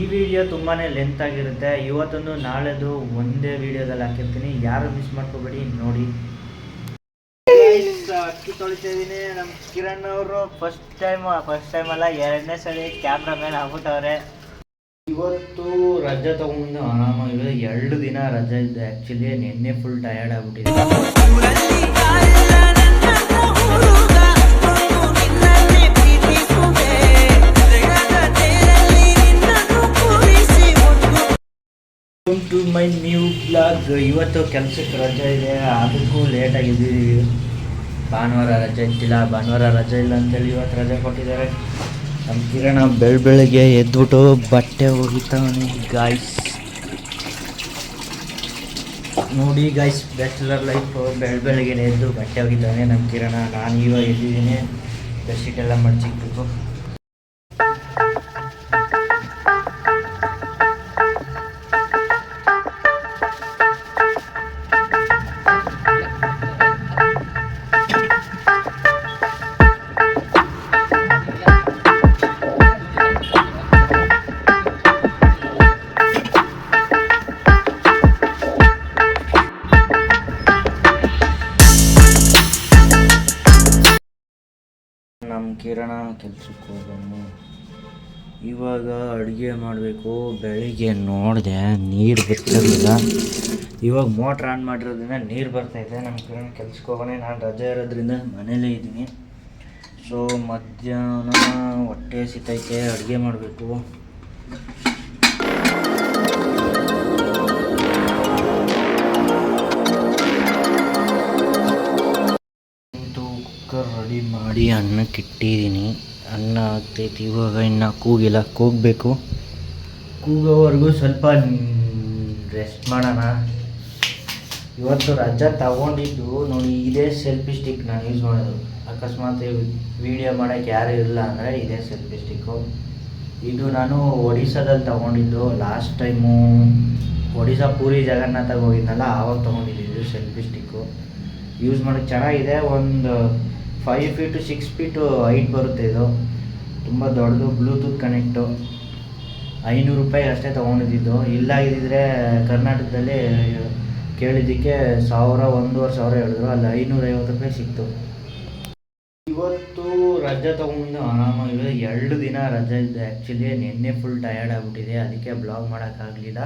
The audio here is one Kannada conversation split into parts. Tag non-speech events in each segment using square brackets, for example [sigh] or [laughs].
ಈ ವಿಡಿಯೋ ತುಂಬಾ ಲೆಂತ್ ಆಗಿರುತ್ತೆ. ಇವತ್ತೊಂದು ನಾಳೆದು ಒಂದೇ ವಿಡಿಯೋದಲ್ಲಿ ಹಾಕಿರ್ತೀನಿ. ಯಾರು ಮಿಸ್ ಮಾಡ್ಕೋಬೇಡಿ ನೋಡಿ. ಅಕ್ಕಿ ತೊಳಿತಾ ಇದೀನಿ. ನಮ್ಮ ಕಿರಣ್ ಅವರು ಫಸ್ಟ್ ಟೈಮ್ ಫಸ್ಟ್ ಟೈಮ್ ಅಲ್ಲ ಎರಡನೇ ಸರಿ ಕ್ಯಾಮ್ರಾ ಮ್ಯಾನ್ ಆಗ್ಬಿಟ್ಟವ್ರೆ. ಇವತ್ತು ರಜೆ ತಗೊಂಡು ಆರಾಮಾಗಿದೆ ಎರಡು ದಿನ ರಜೆ ಇದೆ. ಆ್ಯಕ್ಚುಲಿ ನಿನ್ನೆ ಫುಲ್ ಟಯರ್ಡ್ ಆಗ್ಬಿಟ್ಟಿದೆ ಟು ಮೈ ನ್ಯೂ ಬ್ಲಾಗ್ ಇವತ್ತು ಕೆಲಸಕ್ಕೆ ರಜೆ ಇದೆ. ಅದಕ್ಕೂ ಲೇಟ್ ಆಗಿದ್ದೀವಿ. ಭಾನುವಾರ ರಜೆ ಇದ್ದಿಲ್ಲ. ಭಾನುವಾರ ರಜೆ ಇಲ್ಲ ಅಂತೇಳಿ ಇವತ್ತು ರಜೆ ಕೊಟ್ಟಿದ್ದಾರೆ. ನಮ್ಮ ಕಿರಣ ಬೆಳ ಬೆಳಗ್ಗೆ ಎದ್ಬಿಟ್ಟು ಬಟ್ಟೆ ಒಗಿತಾವನೆ ಗಾಯ್ಸ್ ನೋಡಿ ಗಾಯ್ಸ್ ಬ್ಯಾಚುಲರ್ ಲೈಫು ಬೆಳ ಬೆಳಗ್ಗೆ ಎದ್ದು ಬಟ್ಟೆ ಒಗಿತಾನೆ ನಮ್ಮ ಕಿರಣ. ನಾನು ಇವಾಗ ಎದ್ದಿದ್ದೀನಿ. ಬೆಡ್ಶೀಟ್ ಎಲ್ಲ ಮಡ್ಚಿಕ್ಬೇಕು ಇವಾಗ ಅಡುಗೆ ಮಾಡಬೇಕು? ಬೆಳಿಗ್ಗೆ ನೋಡಿದೆ, ನೀರು ಬರ್ತಿರಲಿಲ್ಲ. ಇವಾಗ ಮೋಟ್ರ್ ಆನ್ ಮಾಡಿರೋದ್ರಿಂದ ನೀರು ಬರ್ತೈತೆ ನಮ್ಮ ಕಿರಣ್ ಕೆಲ್ಸಕ್ಕೆ ಹೋಗೋಣ. ನಾನು ರಜೆ ಇರೋದ್ರಿಂದ ಮನೇಲೇ ಇದ್ದೀನಿ. ಸೊ ಮಧ್ಯಾಹ್ನ ಹೊಟ್ಟೆ ಸಿತೈತೆ ಅಡುಗೆ ಮಾಡಬೇಕು. ಕುಕ್ಕರ್ ರೆಡಿ ಮಾಡಿ ಅನ್ನಕ್ಕೆ ಇಟ್ಟಿದ್ದೀನಿ ಅನ್ನ ಆಗ್ತೈತಿ, ಇವಾಗ ಇನ್ನು ಕೂಗಿಲ್ಲ ಕೂಗಬೇಕು. ಕೂಗೋವರೆಗೂ ಸ್ವಲ್ಪ ರೆಸ್ಟ್ ಮಾಡೋಣ. ಇವತ್ತು ರಜಾ ತಗೊಂಡಿದ್ದು ನೋಡಿ, ಇದೇ ಸೆಲ್ಫಿ ಸ್ಟಿಕ್ ನಾನು ಯೂಸ್ ಮಾಡೋದು. ಅಕಸ್ಮಾತ್ ವಿಡಿಯೋ ಮಾಡೋಕ್ಕೆ ಯಾರು ಇಲ್ಲ ಅಂದರೆ ಇದೇ ಸೆಲ್ಫಿ ಸ್ಟಿಕ್ಕು ಇದು ನಾನು ಒಡಿಸ್ಸಾದಲ್ಲಿ ತಗೊಂಡಿದ್ದು ಲಾಸ್ಟ್ ಟೈಮು ಒಡಿಸ್ಸಾ, ಪೂರಿ, ಜಗನ್ನಾಥಗೆ ಹೋಗಿದ್ನಲ್ಲ, ಆವಾಗ ತೊಗೊಂಡಿದ್ದು ಸೆಲ್ಫಿ ಸ್ಟಿಕ್ಕು ಯೂಸ್ ಮಾಡೋಕ್ಕೆ ಚೆನ್ನಾಗಿದೆ. ಒಂದು five feet six feet height ಬರುತ್ತೆ ಇದು. ತುಂಬ ದೊಡ್ಡದು ಬ್ಲೂಟೂತ್ ಕನೆಕ್ಟು ಐನೂರು ರೂಪಾಯಿ ಅಷ್ಟೇ ತೊಗೊಂಡಿದ್ದು. ಇಲ್ಲ ಇದ್ದಿದ್ರೆ ಕರ್ನಾಟಕದಲ್ಲಿ ಕೇಳಿದ್ದಕ್ಕೆ ಸಾವಿರ, ಒಂದೂವರೆ ಸಾವಿರ ಹೇಳಿದ್ರು. ಅಲ್ಲಿ ಐನೂರೈವತ್ತು ರೂಪಾಯಿ ಸಿಕ್ತು. ಇವತ್ತು ರಜೆ ತೊಗೊಂಡು ಆರಾಮಾಗಿದೆ ಎರಡು ದಿನ ರಜೆ ಇದ್ದೆ ಆ್ಯಕ್ಚುಲಿ ನಿನ್ನೆ ಫುಲ್ ಟಯರ್ಡ್ ಆಗಿಬಿಟ್ಟಿದೆ. ಅದಕ್ಕೆ ಬ್ಲಾಗ್ ಮಾಡೋಕ್ಕಾಗಲಿಲ್ಲ.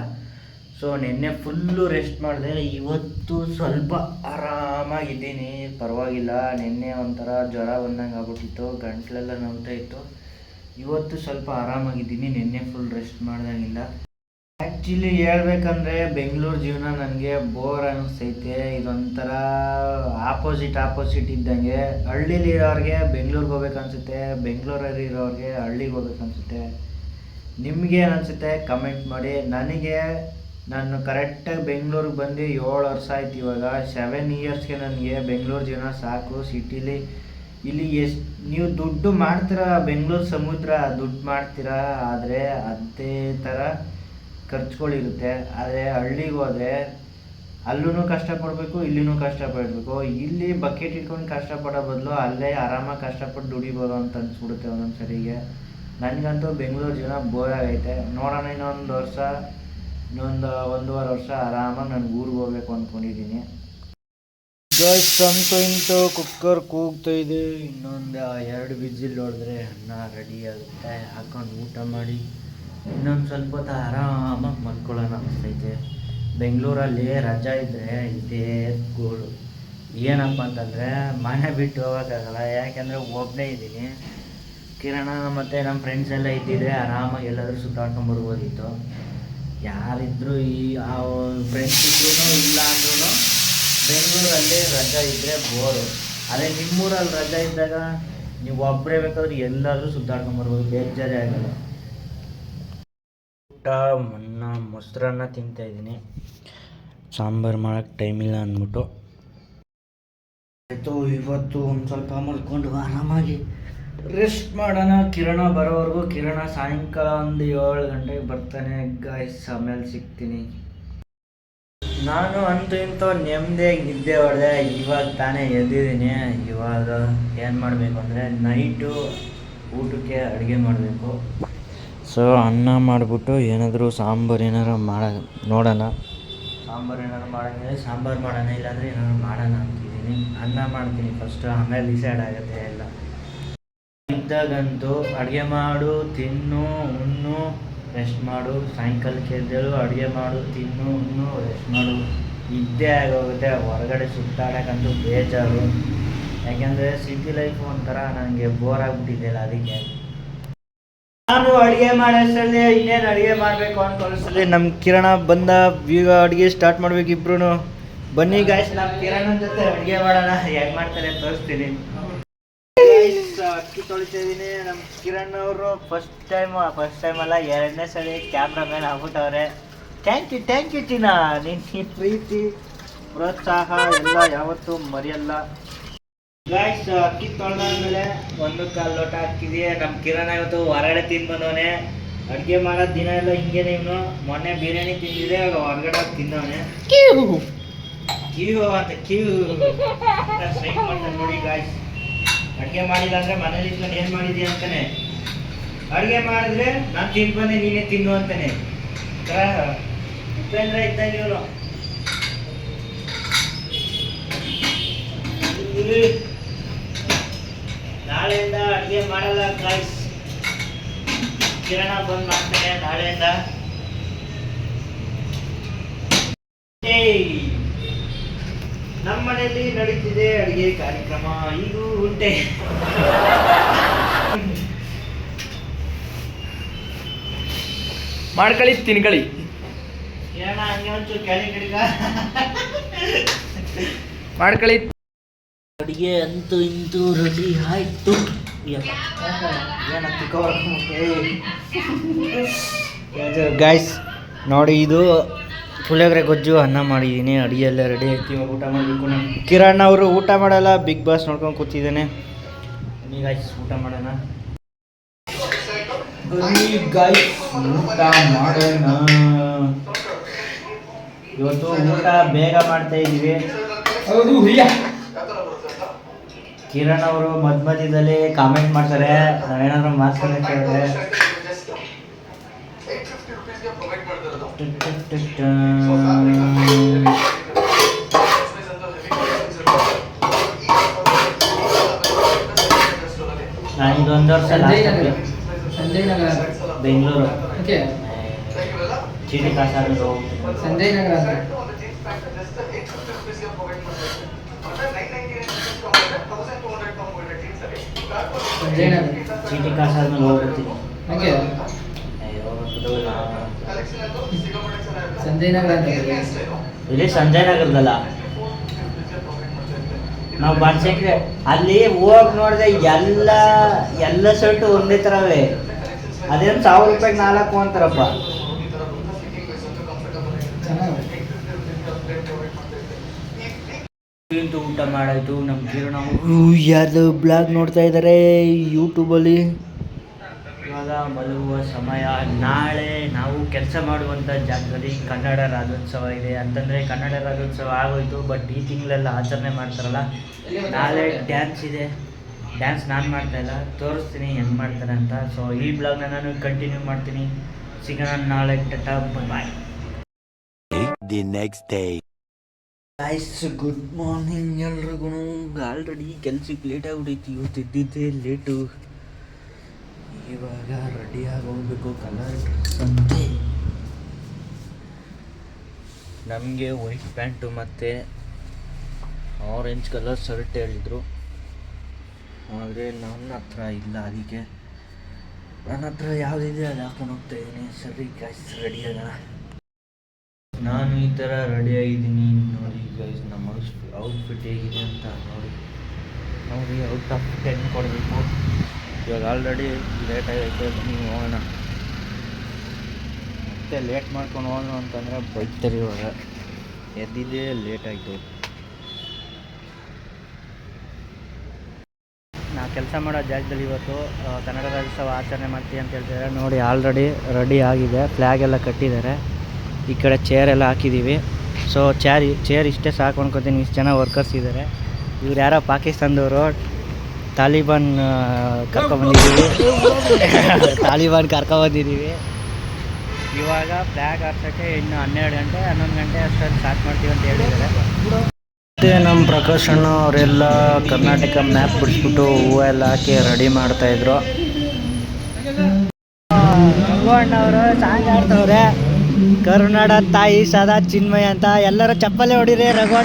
ಸೊ ನಿನ್ನೆ ಫುಲ್ಲು ರೆಸ್ಟ್ ಮಾಡಿದೆ. ಇವತ್ತು ಸ್ವಲ್ಪ ಆರಾಮಾಗಿದ್ದೀನಿ. ಪರವಾಗಿಲ್ಲ. ನಿನ್ನೆ ಒಂಥರ ಜ್ವರ ಬಂದಂಗೆ ಆಗ್ಬಿಟ್ಟಿತ್ತು. ಗಂಟ್ಲೆಲ್ಲ ನೋಡ್ತಾ ಇತ್ತು. ಇವತ್ತು ಸ್ವಲ್ಪ ಆರಾಮಾಗಿದ್ದೀನಿ. ನಿನ್ನೆ ಫುಲ್ ರೆಸ್ಟ್ ಮಾಡ್ದಂಗಿಲ್ಲ. ಆ್ಯಕ್ಚುಲಿ ಹೇಳ್ಬೇಕಂದ್ರೆ ಬೆಂಗಳೂರು ಜೀವನ ನನಗೆ ಬೋರ್ ಅನ್ನಿಸ್ತೈತೆ ಇದೊಂಥರ ಆಪೋಸಿಟ್ ಆಪೋಸಿಟ್ ಇದ್ದಂಗೆ. ಹಳ್ಳೀಲಿ ಇರೋರಿಗೆ ಬೆಂಗಳೂರಿಗೆ ಹೋಗ್ಬೇಕು ಅನ್ಸುತ್ತೆ. ಬೆಂಗಳೂರಲ್ಲಿ ಇರೋರಿಗೆ ಹಳ್ಳಿಗೆ ಹೋಗ್ಬೇಕನ್ಸುತ್ತೆ ನಿಮ್ಗೆ ಅನಿಸುತ್ತೆ? ಕಮೆಂಟ್ ಮಾಡಿ. ನನಗೆ ನಾನು ಕರೆಕ್ಟಾಗಿ ಬೆಂಗಳೂರಿಗೆ ಬಂದು ಏಳು ವರ್ಷ ಆಯ್ತು ಇವಾಗ. ಸೆವೆನ್ ಇಯರ್ಸ್ಗೆ ನನಗೆ ಬೆಂಗಳೂರು ಜೀವನ ಸಾಕು, ಸಿಟಿಲಿ. ಇಲ್ಲಿ ಎಷ್ಟು, ನೀವು ದುಡ್ಡು ಮಾಡ್ತೀರಾ? ಬೆಂಗಳೂರು ಸಮುದ್ರ ದುಡ್ಡು ಮಾಡ್ತೀರಾ? ಆದರೆ ಅದೇ ಥರ ಖರ್ಚುಗಳಿರುತ್ತೆ. ಆದರೆ ಹಳ್ಳಿಗೆ ಹೋದರೆ ಅಲ್ಲೂ ಕಷ್ಟಪಡಬೇಕು ಇಲ್ಲಿನೂ ಕಷ್ಟಪಡಬೇಕು ಇಲ್ಲಿ ಬಕೆಟ್ ಇಟ್ಕೊಂಡು ಕಷ್ಟಪಡೋ ಬದಲು ಅಲ್ಲೇ ಆರಾಮಾಗಿ ಕಷ್ಟಪಟ್ಟು ದುಡಿಬೋದು ಅಂತ ಅನ್ಸ್ಬಿಡುತ್ತೆ ಒಂದೊಂದು ಸರಿಗೆ ನನಗಂತೂ ಬೆಂಗಳೂರು ಜೀವನ ಬೋರ್ ಆಗೈತೆ. ನೋಡೋಣ ಇನ್ನೊಂದು ವರ್ಷ. ಇನ್ನೊಂದು ಒಂದೂವರೆ ವರ್ಷ ಆರಾಮಾಗಿ ನಾನು ಊರಿಗೆ ಹೋಗ್ಬೇಕು ಅಂದ್ಕೊಂಡಿದ್ದೀನಿ. ಸಂತು ಇಂತು, ಕುಕ್ಕರ್ ಕೂಗ್ತಾ ಇದೆ. ಇನ್ನೊಂದು ಎರಡು ವಿಜಿಲ್ ಹೊಡೆದ್ರೆ ಅನ್ನ ರೆಡಿ ಆಗುತ್ತೆ. ಹಾಕೊಂಡು ಊಟ ಮಾಡಿ ಇನ್ನೊಂದು ಸ್ವಲ್ಪ ಹೊತ್ತು ಆರಾಮಾಗಿ ಮಲ್ಕೊಳ್ಳೋಣ ಅನಿಸ್ತೈತೆ ಬೆಂಗಳೂರಲ್ಲಿ ರಜಾ ಇದ್ದರೆ ಇದೇ ಗೋಳು ಏನಪ್ಪ ಅಂತಂದರೆ ಮನೆ ಬಿಟ್ಟು ಹೋಗೋಕ್ಕಾಗಲ್ಲ. ಯಾಕೆಂದರೆ ಒಬ್ಬನೇ ಇದ್ದೀನಿ. ಕಿರಣ ಮತ್ತು ನಮ್ಮ ಫ್ರೆಂಡ್ಸ್ ಎಲ್ಲ ಇದ್ದಿದ್ರೆ ಆರಾಮಾಗಿ ಎಲ್ಲಾದರೂ ಸುತ್ತಾಡ್ಕೊಂಡು ಬರ್ಬೋದಿತ್ತು. ಯಾರಿದ್ರು ಈ ಫ್ರೆಂಡ್ಸ್ ಇದ್ರೂ ಇಲ್ಲ ಅಂದ್ರೂ ಬೆಂಗಳೂರಲ್ಲಿ ರಜಾ ಇದ್ದರೆ ಬೋರು. ಅದೇ ನಿಮ್ಮೂರಲ್ಲಿ ರಜಾ ಇದ್ದಾಗ ನೀವು ಒಬ್ಬರೇ ಬೇಕಾದ್ರೆ ಎಲ್ಲಾದರೂ ಸುತ್ತಾಡ್ಕೊಂಡು ಬರ್ಬೋದು ಬೇಜಾರೇ ಆಗಲ್ಲ. ಊಟ ಅನ್ನ ಮೊಸರನ್ನ ತಿಂತಾ ಇದ್ದೀನಿ. ಸಾಂಬಾರು ಮಾಡೋಕ್ಕೆ ಟೈಮ್ ಇಲ್ಲ ಅಂದ್ಬಿಟ್ಟು. ಆಯಿತು ಇವತ್ತು ಒಂದು ಸ್ವಲ್ಪ ಮಲ್ಕೊಂಡು ಆರಾಮಾಗಿ ರೆಸ್ಟ್ ಮಾಡೋಣ. ಕಿರಣ ಬರೋವರೆಗೂ ಕಿರಣ ಸಾಯಂಕಾಲ ಒಂದು ಏಳು ಗಂಟೆಗೆ ಬರ್ತಾನೆ. ಗಾಯ್ಸ್ ಆಮೇಲೆ ಸಿಗ್ತೀನಿ. ನಾನು ಅಂತೂ ಇಂತೂ ನೆಮ್ಮದಿಯಾಗಿ ನಿದ್ದೆ ಹೊಡೆದೆ. ಇವಾಗ ತಾನೇ ಎದ್ದಿದ್ದೀನಿ. ಇವಾಗ ಏನು ಮಾಡಬೇಕು ಅಂದರೆ ನೈಟು ಊಟಕ್ಕೆ ಅಡುಗೆ ಮಾಡಬೇಕು. ಸೊ ಅನ್ನ ಮಾಡಿಬಿಟ್ಟು ಏನಾದರೂ ಸಾಂಬಾರು ಏನಾರು ಮಾಡ ನೋಡೋಣ. ಸಾಂಬಾರು ಏನಾರು ಮಾಡೋಣ ಸಾಂಬಾರು ಮಾಡೋಣ. ಇಲ್ಲಾಂದರೆ ಏನಾದ್ರು ಮಾಡೋಣ ಅಂತಿದ್ದೀನಿ. ಅನ್ನ ಮಾಡ್ತೀನಿ ಫಸ್ಟು ಆಮೇಲೆ ಡಿಸೈಡ್ ಆಗುತ್ತೆ ಎಲ್ಲ. ಇದ್ದಾಗಂತೂ ಅಡುಗೆ ಮಾಡು, ತಿನ್ನು, ಉಣ್ಣು ರೆಸ್ಟ್ ಮಾಡು. ಸಾಯಂಕಾಲಕ್ಕೆ ಎದ್ದೇಳು, ಅಡುಗೆ ಮಾಡು, ತಿನ್ನು, ಉಣ್ಣು ರೆಸ್ಟ್ ಮಾಡು. ಇದ್ದೇ ಆಗೋಗುತ್ತೆ, ಹೊರಗಡೆ ಸುತ್ತಾಡೋಕ್ಕಂತೂ ಬೇಜಾರು. ಯಾಕೆಂದರೆ ಸಿಟಿ ಲೈಫ್ ಒಂಥರ ನನಗೆ ಬೋರ್ ಆಗಿಬಿಟ್ಟಿದೆಯಲ್ಲ ಅದಕ್ಕೆ. ನಾನು ಅಡುಗೆ ಮಾಡೋಷ್ಟರಲ್ಲಿ ಇನ್ನೇನು ಅಡುಗೆ ಮಾಡಬೇಕು ಅನ್ಕೊಳ್ಳೋಷ್ಟರಲ್ಲಿ ನಮ್ಮ ಕಿರಣ ಬಂದ ಈಗ ಅಡುಗೆ ಸ್ಟಾರ್ಟ್ ಮಾಡ್ಬೇಕು ಬನ್ನಿ ಗಾಯ್ಸ್ ನಮ್ಮ ಕಿರಣನ ಜೊತೆ ಅಡುಗೆ ಮಾಡೋಣ. ಹೇಗೆ ಮಾಡ್ತಾರೆ ತೋರಿಸ್ತೀನಿ. ಅಕ್ಕಿ ತೊಳಿತಾ ಇದೀನಿ. ನಮ್ಮ ಕಿರಣ್ ಅವರು ಫಸ್ಟ್ ಟೈಮ್ ಫಸ್ಟ್ ಟೈಮ್ ಅಲ್ಲ ಎರಡನೇ ಸಲ ಮೇಲೆ ಆಗ್ಬಿಟ್ಟವ್ರೆ. ಥ್ಯಾಂಕ್ ಯು ಥ್ಯಾಂಕ್ ಯು ಚಿನ್ನ. ನಿನ್ನ ಪ್ರೀತಿ ಪ್ರೋತ್ಸಾಹ ಎಲ್ಲ ಯಾವತ್ತೂ ಮರೆಯಲ್ಲ. ಗಾಯ್ಸ್ ಅಕ್ಕಿ ತೊಳೆದಾದ್ಮೇಲೆ ಒಂದು ಕಾಲು ಲೋಟ ಹಾಕಿದೀಯ ನಮ್ಮ ಕಿರಣ್ ಇವತ್ತು ಹೊರಗಡೆ ತಿಂದು ಬಂದವನೆ. ಅಡುಗೆ ಮಾಡೋ ದಿನ ಎಲ್ಲ ಹಿಂಗೆ ಇವನು. ಮೊನ್ನೆ ಬಿರಿಯಾನಿ ತಿಂದಿದೆ ಇವಾಗ ಹೊರಗಡೆ ತಿಂದವನೆ. ಕ್ಯೂ. ಅಂತ ಕ್ಯೂ. ಸ್ಟ್ರೈಕ್ ಮಾಡ್ತಾನೆ ನೋಡಿ ಗಾಯ್ಸ್ ಅಡುಗೆ ಮಾಡಿಲ್ಲ ಅಂದ್ರೆ ಮನೇಲಿ ಇಟ್ಕೊಂಡು ಏನು ಮಾಡಿದ್ಯಾ ಅಂತಾನೆ. ಅಡುಗೆ ಮಾಡಿದ್ರೆ ನಾನು ತಿಂದು ಬಂದೆ ನೀನೇ ತಿನ್ನು ಅಂತಾನೆ. ಉಪೇಂದ್ರ ಇದ್ದಾಗ ಇವರು ನಾಳೆಯಿಂದ ಅಡುಗೆ ಮಾಡಲ್ಲ ಗಾಯ್ಸ್ ಕಿರಣ ಬಂದ್ ಮಾಡ್ತಾನೆ ನಾಳೆಯಿಂದ. ನಮ್ಮ ಮನೆಯಲ್ಲಿ ನಡೀತಿದೆ ಅಡುಗೆ ಕಾರ್ಯಕ್ರಮ. ಇದು ಉಂಟೆ. ಮಾಡ್ಕೊಳ್ಳಿ ತಿನ್ಕೊಳ್ಳಿ ಏನ ಹಂಗೆ ಒಂಚೂರು ಕೆಳಗೆ ಕಡಿಗ ಮಾಡ್ಕೊಳ್ಳಿ ಅಡುಗೆ ಅಂತೂ ಇಂತೂ ರೆಡಿ ಆಯ್ತು. ಗಾಯ್ಸ್ ನೋಡಿ ಇದು ಪುಳಿಯೋಗರೆ ಗೊಜ್ಜು ಅನ್ನ ಮಾಡಿದ್ದೀನಿ ಅಡುಗೆ ಎಲ್ಲ ರೆಡಿ ಆಯ್ತು. ಇವಾಗ ಊಟ ಮಾಡಬೇಕು ನಾನು. ಕಿರಣ್ ಅವರು ಊಟ ಮಾಡಲ್ಲ ಬಿಗ್ ಬಾಸ್ ನೋಡ್ಕೊಂಡು ಕೂತಿದ್ದೇನೆ. ಗಾಯ್ಸ್ ಊಟ ಮಾಡೋಣ. ಊಟ ಮಾಡೋಣ. ಇವತ್ತು ಊಟ ಬೇಗ ಮಾಡ್ತಾ ಇದ್ದೀವಿ. ಕಿರಣ್ ಅವರು ಮಧ್ಯ ಮಧ್ಯದಲ್ಲಿ ಕಾಮೆಂಟ್ ಮಾಡ್ತಾರೆ. ನಾವೇನಾದ್ರು ಮಾತಾಡ್ತಾ ನಾನು ಇದೊಂದು ವರ್ಷ ಸಂಜಯ್ last ನಗರ ಅಲ್ಲಿ ಸಂಜಯ್ ನಗರ ಬೆಂಗಳೂರು ಓಕೆ ಚೀಟಿ ಕಾಸಾದ್ರು ಸಂಜಯ್ ನಗರ ಅಂತ ಸಂಜಯ್ ನಗರ ಚೀಟಿ ಕಾಸಾದ್ಮೇಲೆ ಹೋಗ್ಬಿಡ್ತೀನಿ ಓಕೆ ಅಯ್ಯೋ, ಗೊತ್ತಾಗಲ್ಲ. ಸಂಜಯ್ ನಗರ ಅಂತ ಇಲ್ಲಿ ಸಂಜಯ್ ನಗರದಲ್ಲ ನಾವು ಬನ್ಸಕ್ರೆ ಅಲ್ಲಿ ಹೋಗಿ ನೋಡಿದೆ ಎಲ್ಲ ಎಲ್ಲ ಶರ್ಟ್ ಒಂದೇ ಥರವೇ ಅದೇನು ಸಾವಿರ ರೂಪಾಯಿಗೆ ನಾಲ್ಕು ಅಂತಾರಪ್ಪ. ಊಟ ಮಾಡಾಯ್ತು ನಮ್ಮ ಕಿರಣ ಯಾರ್ದು ಬ್ಲಾಗ್ ನೋಡ್ತಾ ಇದ್ದಾರೆ ಯೂಟ್ಯೂಬಲ್ಲಿ ಇವಾಗ ಮಲಗುವ ಸಮಯ. ನಾಳೆ ನಾವು ಕೆಲಸ ಮಾಡುವಂಥ ಜಾಗದಲ್ಲಿ ಕನ್ನಡ ರಾಜ್ಯೋತ್ಸವ ಇದೆ. ಅಂತಂದರೆ ಕನ್ನಡ ರಾಜ್ಯೋತ್ಸವ ಆಗೋಯ್ತು ಬಟ್ ಈ ತಿಂಗಳೆಲ್ಲ ಆಚರಣೆ ಮಾಡ್ತಾರಲ್ಲ ನಾಳೆ ಡ್ಯಾನ್ಸ್ ಇದೆ. ಡ್ಯಾನ್ಸ್ ನಾನು ಮಾಡ್ತಾ ಇಲ್ಲ ತೋರಿಸ್ತೀನಿ ಹೆಂಗೆ ಮಾಡ್ತಾರೆ ಅಂತ. ಸೊ ಈ ಬ್ಲಾಗ್ನ ನಾನು ಕಂಟಿನ್ಯೂ ಮಾಡ್ತೀನಿ. ಸಿಗೋಣ ನಾಳೆ tata bye the next day guys good morning ಎಲ್ರಿಗೂ ಆಲ್ರೆಡಿ ಕೆಲ್ಸಕ್ಕೆ ಲೇಟ್ ಆಗ್ಬಿಟ್ಟೈತಿ ಇವತ್ತು ಇದ್ದಿದ್ದೇ ಲೇಟು ಇವಾಗ ರೆಡಿಯಾಗಿ ಹೋಗ್ಬೇಕು ಕಲರ್ ಸಂತೆ ನಮಗೆ ವೈಟ್ ಪ್ಯಾಂಟು ಮತ್ತು ಆರೆಂಜ್ ಕಲರ್ ಶರ್ಟ್ ಹೇಳಿದರು. ಆದರೆ ನನ್ನ ಹತ್ರ ಇಲ್ಲ ಅದಕ್ಕೆ. ನನ್ನ ಹತ್ರ ಯಾವುದಿದೆ ಅದು ಹಾಕೊಂಡು ಹೋಗ್ತಾ ಇದ್ದೀನಿ ಸರಿ ಗೈಸ್ ರೆಡಿ ಆಗೋಣ. ನಾನು ಈ ಥರ ರೆಡಿ ಆಗಿದ್ದೀನಿ. ನೋಡಿ ಗೈಸ್ ನಮ್ಮ ಔಟ್ಫಿಟ್ ಹೇಗಿದೆ ಅಂತ ನೋಡಿ. ನೋಡಿ ಔಟ್ ಆಫ್ ಟೆನ್ ಕೊಡಬೇಕು. ಇವಾಗ ಆಲ್ರೆಡಿ ಲೇಟ್ ಆಗೈತೆ ಬನ್ನಿ ಹೋಗೋಣ. ಮತ್ತೆ ಲೇಟ್ ಮಾಡ್ಕೊಂಡು ಹೋಗೋಣ ಅಂತಂದರೆ ಬೈತಾರೆ ಇವಾಗ. ಎದ್ದಿದ್ದೇ ಲೇಟ್ ಆಯಿತು. ನಾ ಕೆಲಸ ಮಾಡೋ ಜಾಗದಲ್ಲಿ ಇವತ್ತು ಕನ್ನಡ ರಾಜ್ಯೋತ್ಸವ ಆಚರಣೆ ಮಾಡ್ತೀವಿ ಅಂತ ಹೇಳ್ತಿದ್ದಾರೆ ನೋಡಿ ಆಲ್ರೆಡಿ ರೆಡಿ ಆಗಿದೆ. ಫ್ಲ್ಯಾಗ್ ಎಲ್ಲ ಕಟ್ಟಿದ್ದಾರೆ. ಈ ಕಡೆ ಚೇರ್ ಎಲ್ಲ ಹಾಕಿದ್ದೀವಿ ಸೊ ಚೇರ್ ಚೇರ್ ಇಷ್ಟೇ ಸಾಕು ಅನ್ಕೋತೀನಿ. ಇಷ್ಟು ಜನ ವರ್ಕರ್ಸ್ ಇದ್ದಾರೆ ಇವ್ರು ಯಾರೋ ಪಾಕಿಸ್ತಾನದವರು. ತಾಲಿಬಾನ್ ಕರ್ಕೊಂಬಂದಿದ್ದೀವಿ [laughs] ತಾಲಿಬಾನ್ ಕರ್ಕೊಬಂದಿದ್ದೀವಿ ಇವಾಗ ಫ್ಲ್ಯಾಗ್ ಹಾಕ್ಸೋಕ್ಕೆ ಇನ್ನು ಹನ್ನೆರಡು ಗಂಟೆ, ಹನ್ನೊಂದು ಗಂಟೆ ಅಷ್ಟರಲ್ಲಿ ಸ್ಟಾರ್ಟ್ ಮಾಡ್ತೀವಿ ಅಂತ ಹೇಳಿದ್ದಾರೆ. ಮತ್ತು ನಮ್ಮ ಪ್ರಕಾಶ್ ಅಣ್ಣ ಅವರೆಲ್ಲ ಕರ್ನಾಟಕ ಮ್ಯಾಪ್ ಬಿಡಿಸ್ಬಿಟ್ಟು ಹೂವು ಎಲ್ಲ ಹಾಕಿ ರೆಡಿ ಮಾಡ್ತಾಯಿದ್ರು ಅಣ್ಣವರು ಸಾಂಗ್ ಆಡ್ತವ್ರೆ ಕರುನಾಡ ತಾಯಿ, ಸದಾ ಚಿನ್ಮಯ ಅಂತ ಎಲ್ಲರೂ ಚಪ್ಪಲೆ ಹೊಡಿರಿ ರಘು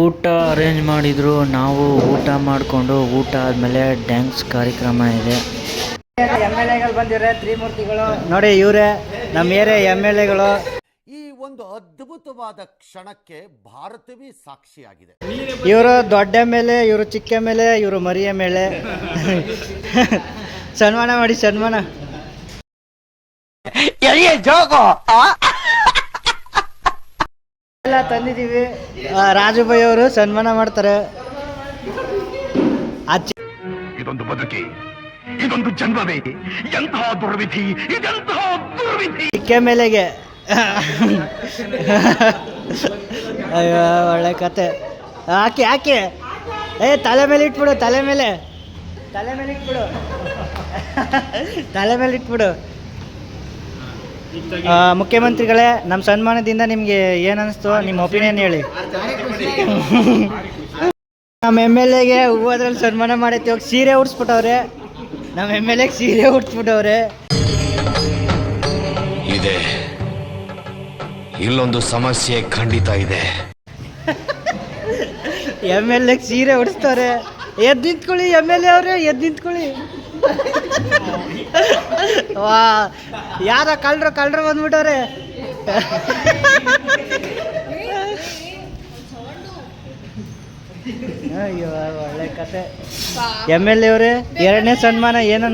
ಊಟ ಅರೇಂಜ್ ಮಾಡಿದ್ರು. ನಾವು ಊಟ ಮಾಡಿಕೊಂಡು ಊಟ ಆದಮೇಲೆ ಡ್ಯಾನ್ಸ್ ಕಾರ್ಯಕ್ರಮ ಇದೆ. ಎಂ ಎಲ್ ಎಗಳು ಬಂದಿವ್ರೆ ತ್ರಿಮೂರ್ತಿಗಳು. ನೋಡಿ ಇವರೇ ನಮ್ಮ ಏರಿಯಾ ಎಂ ಎಲ್ ಎಗಳು ಈ ಒಂದು ಅದ್ಭುತವಾದ ಕ್ಷಣಕ್ಕೆ ಭಾರತವೇ ಸಾಕ್ಷಿಯಾಗಿದೆ. ಇವರು ದೊಡ್ಡ ಮೇಲೆ ಇವರು ಚಿಕ್ಕ ಮೇಲೆ ಇವರು ಮರಿಯ ಮೇಲೆ ಸನ್ಮಾನ ಮಾಡಿ ಸನ್ಮಾನ. ಎಲ್ಲ ತಂದಿದ್ದೀವಿ ಆ, ರಾಜು ಬೈ ಅವರು ಸನ್ಮಾನ ಮಾಡ್ತಾರೆ. ಇದೊಂದು ಬದುಕಿ ಇದೊಂದು ಜನ್ಮವೇ ಎಂತಹ ದುರ್ವಿಧಿ ಇದೆಂತಹ ದುರ್ವಿಧಿ. ಮೇಲೆಗೆ. ಅಯ್ಯೋ ಒಳ್ಳೆ ಕತೆ. ಹಾಕಿ ಹಾಕಿ. ಏ ತಲೆ ಮೇಲೆ ಇಟ್ಬಿಡು ತಲೆ ಮೇಲೆ. ತಲೆ ಮೇಲೆ ಇಟ್ಬಿಡು. ತಲೆ ಮೇಲೆ ಇಟ್ಬಿಡು. ಮುಖ್ಯಮಂತ್ರಿಗಳೇ ನಮ್ಮ ಸನ್ಮಾನದಿಂದ ನಿಮಗೆ ಏನು ಅನಿಸ್ತು? ನಿಮ್ಮ ಒಪಿನಿಯನ್ ಹೇಳಿ. [laughs] ನಮ್ಮ ಎಂ ಎಲ್ ಎಗೆ ಹೂವದ್ರಲ್ಲಿ ಸನ್ಮಾನ ಮಾಡೈತಿ ಹೋಗಿ ಸೀರೆ ಉಡ್ಸ್ಬಿಟ್ಟವ್ರೆ. ನಮ್ಮ ಎಂ ಎಲ್ ಎಗೆ ಸೀರೆ ಉಡ್ಸ್ಬಿಟ್ಟವ್ರೆ. ಇದೆ. ಇಲ್ಲೊಂದು ಸಮಸ್ಯೆ ಖಂಡಿತ ಇದೆ. [laughs] ಎಂ ಎಲ್ ಎಗೆ ಸೀರೆ ಉಡಿಸ್ತಾರೆ. ಎದ್ದು ನಿಂತ್ಕೊಳ್ಳಿ ಎಂ ಎಲ್ ಎ ಅವರೇ ಎದ್ದು ನಿಂತ್ಕೊಳ್ಳಿ. ವಾ ಯಾರ ಕಳ್ರು ಕಳ್ರು ಬಂದ್ಬಿಟ್ಟವ್ರೆ. ಅಯ್ಯೋ ಒಳ್ಳೆ ಕತೆ. ಎಂ ಎಲ್ ಎ ಅವರೇ ಎರಡನೇ ಸನ್ಮಾನ ಏನು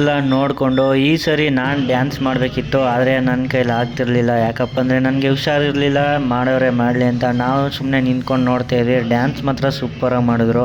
ಎಲ್ಲ ನೋಡಿಕೊಂಡು, ಈ ಸರಿ ನಾನು ಡ್ಯಾನ್ಸ್ ಮಾಡಬೇಕಿತ್ತು, ಆದರೆ ನನ್ನ ಕೈಲಿ ಆಗ್ತಿರ್ಲಿಲ್ಲ. ಯಾಕಪ್ಪ ಅಂದರೆ ನನಗೆ ಹುಷಾರಿರಲಿಲ್ಲ, ಮಾಡೋರೆ ಮಾಡಲಿ ಅಂತ ನಾವು ಸುಮ್ಮನೆ ನಿಂತ್ಕೊಂಡು ನೋಡ್ತಾ ಇದ್ವಿ. ಡ್ಯಾನ್ಸ್ ಮಾತ್ರ ಸೂಪರಾಗಿ ಮಾಡಿದ್ರು.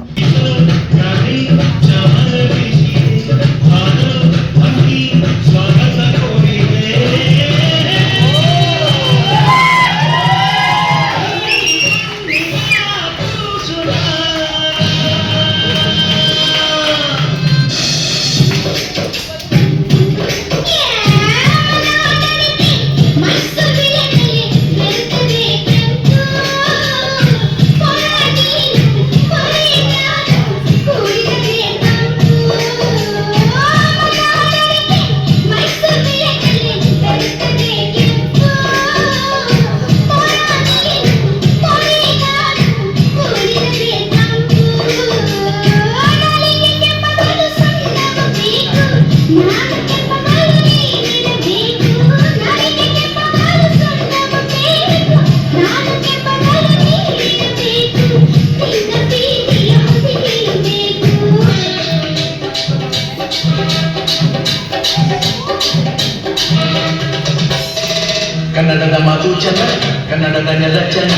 ಕನ್ನಡದ ಮಾತು ಚೆನ್ನ ಕನ್ನಡದ ನೆಲ ಚೆನ್ನ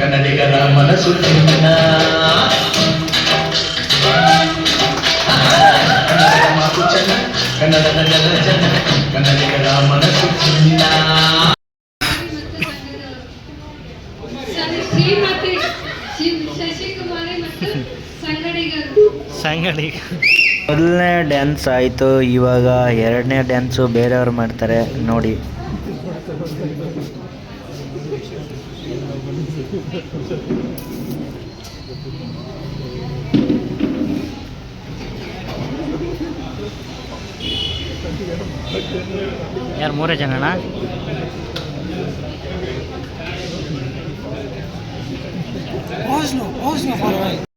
ಕನ್ನಡಿಗರ ಮನಸ್ಸು ಚೆನ್ನ ಕನ್ನಡದ ಮಾತು ಕನ್ನಡದ ನೆಲ ಕನ್ನಡಿಗರ ಮನಸ್ಸು ಮೊದಲನೇ ಡ್ಯಾನ್ಸ್ ಆಯಿತು ಇವಾಗ ಎರಡನೇ ಡ್ಯಾನ್ಸು ಬೇರೆಯವ್ರು ಮಾಡ್ತಾರೆ ನೋಡಿ. ಯಾರು ಮೂರೇ ಜನನಾ Oslo, Oslo,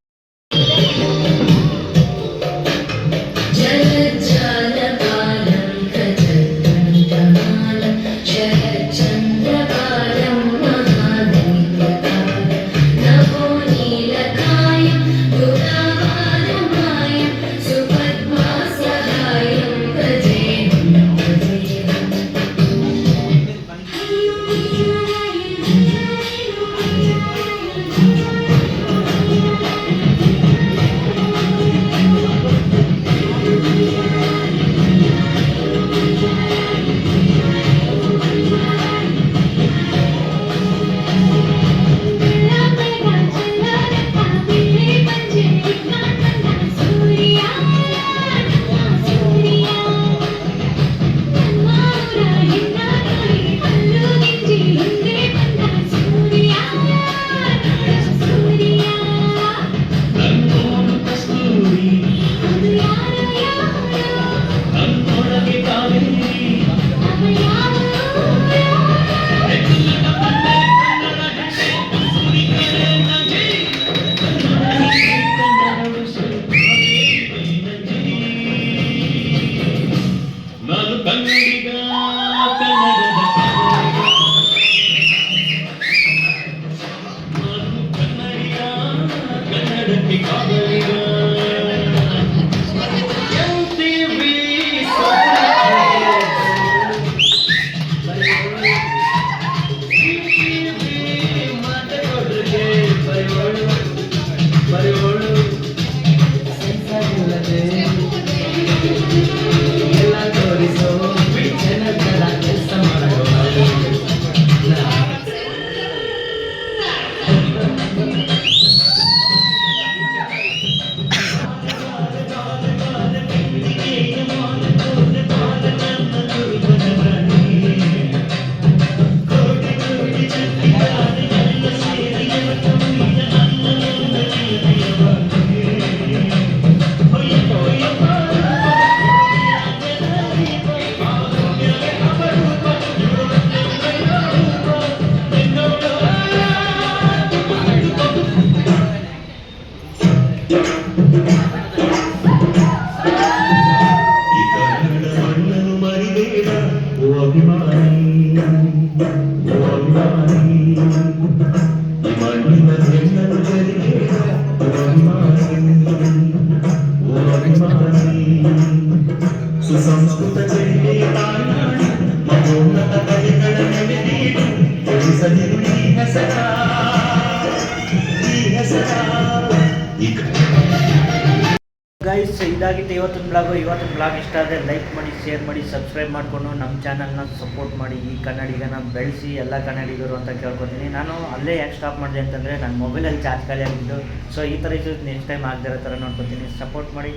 ಗೈಸ್ ಇದಾಗಿತ್ತು ಇವತ್ತಿನ ಬ್ಲಾಗು ಇವತ್ತಿನ ಬ್ಲಾಗ್ ಇಷ್ಟ ಆದರೆ ಲೈಕ್ ಮಾಡಿ ಶೇರ್ ಮಾಡಿ ಸಬ್ಸ್ಕ್ರೈಬ್ ಮಾಡಿಕೊಂಡು ನಮ್ಮ ಚಾನಲ್ನ ಸಪೋರ್ಟ್ ಮಾಡಿ. ಈ ಕನ್ನಡಿಗನ ಬೆಳೆಸಿ, ಎಲ್ಲ ಕನ್ನಡಿಗರು ಅಂತ ಕೇಳ್ಕೊತೀನಿ. ನಾನು ಅಲ್ಲೇ ಯಾಕೆ ಸ್ಟಾಪ್ ಮಾಡಿದೆ ಅಂತಂದರೆ ನನ್ನ ಮೊಬೈಲಲ್ಲಿ ಚಾರ್ಜ್ ಖಾಲಿ ಆಗಿದ್ದು. ಸೊ ಈ ಥರ ಇದು ನೆಕ್ಸ್ಟ್ ಟೈಮ್ ಆಗದಿರೋ ಥರ ನೋಡ್ಕೊತೀನಿ. ಸಪೋರ್ಟ್ ಮಾಡಿ,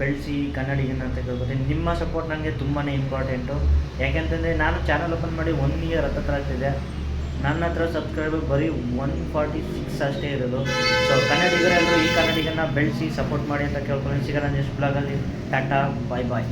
ಬೆಳೆಸಿ, ಕನ್ನಡಿಗನ ಅಂತ ಕೇಳ್ಕೊತೀನಿ. ನಿಮ್ಮ ಸಪೋರ್ಟ್ ನನಗೆ ತುಂಬಾ ಇಂಪಾರ್ಟೆಂಟು ಯಾಕೆಂತಂದರೆ ನಾನು ಚಾನಲ್ ಓಪನ್ ಮಾಡಿ ಒನ್ ಇಯರ್ ಹತ್ತತ್ರ ಆಗ್ತಿದೆ. ನನ್ನ ಹತ್ರ ಸಬ್ಸ್ಕ್ರೈಬರ್ ಬರೀ ಒನ್ ಫಾರ್ಟಿ ಸಿಕ್ಸ್ ಅಷ್ಟೇ ಇರೋದು. ಸೊ ಕನ್ನಡಿಗರೆಲ್ಲರೂ ಈ ಕನ್ನಡಿಗರನ್ನ ಬೆಳೆಸಿ ಸಪೋರ್ಟ್ ಮಾಡಿ ಅಂತ ಕೇಳ್ಕೊಂಡು, ಸಿಗೋಣ ನೆಕ್ಸ್ಟ್ ಬ್ಲಾಗಲ್ಲಿ ಟಾಟಾ ಬಾಯ್ ಬಾಯ್